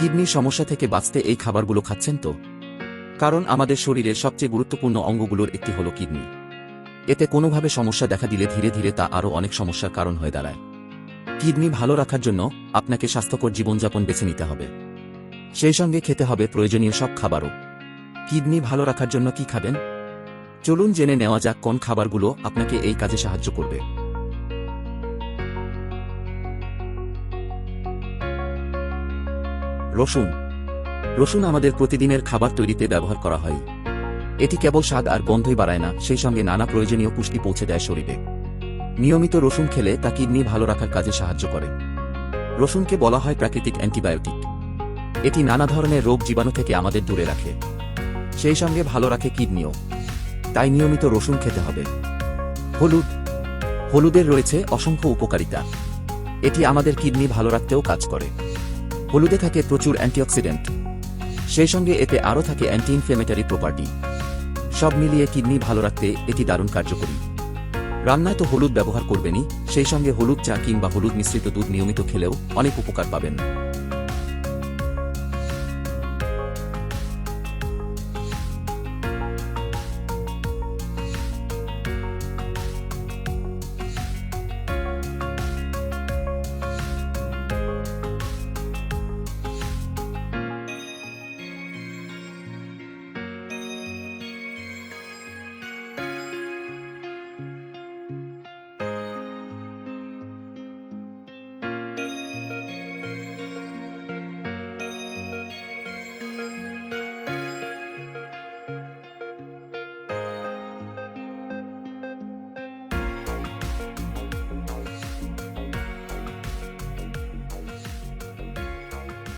কিডনির সমস্যা থেকে বাঁচতে এই খাবারগুলো খাচ্ছেন তো? কারণ আমাদের শরীরের সবচেয়ে গুরুত্বপূর্ণ অঙ্গগুলোর একটি হল কিডনি। এতে কোনোভাবে সমস্যা দেখা দিলে ধীরে ধীরে তা আরও অনেক সমস্যার কারণ হয়ে দাঁড়ায়। কিডনি ভালো রাখার জন্য আপনাকে স্বাস্থ্যকর জীবনযাপন বেছে নিতে হবে। সেই সঙ্গে খেতে হবে প্রয়োজনীয় সব খাবারও। কিডনি ভালো রাখার জন্য কি খাবেন? চলুন জেনে নেওয়া যাক কোন খাবারগুলো আপনাকে এই কাজে সাহায্য করবে। রসুন। রসুন আমাদের প্রতিদিনের খাবার তৈরিতে ব্যবহার করা হয়। এটি কেবল স্বাদ আর গন্ধই বাড়ায় না, সেই সঙ্গে নানা প্রয়োজনীয় পুষ্টি পৌঁছে দেয় শরীরে। নিয়মিত রসুন খেলে তা কিডনি ভালো রাখার কাজে সাহায্য করে। রসুনকে বলা হয় প্রাকৃতিক অ্যান্টিবায়োটিক। এটি নানা ধরনের রোগ জীবাণু থেকে আমাদের দূরে রাখে। সেই সঙ্গে ভালো রাখে কিডনিও। তাই নিয়মিত রসুন খেতে হবে। হলুদ। হলুদের রয়েছে অসংখ্য উপকারিতা। এটি আমাদের কিডনি ভালো রাখতেও কাজ করে। হলুদে থাকে প্রচুর অ্যান্টিঅক্সিডেন্ট। সেই সঙ্গে এতে আরও থাকে অ্যান্টি ইনফ্লেমেটারি প্রপার্টি। সব মিলিয়ে কিডনি ভালো রাখতে এটি দারুণ কার্যকরী। রান্নায় তো হলুদ ব্যবহার করবেনই, সেই সঙ্গে হলুদ চা কিংবা হলুদ মিশ্রিত দুধ নিয়মিত খেলেও অনেক উপকার পাবেন।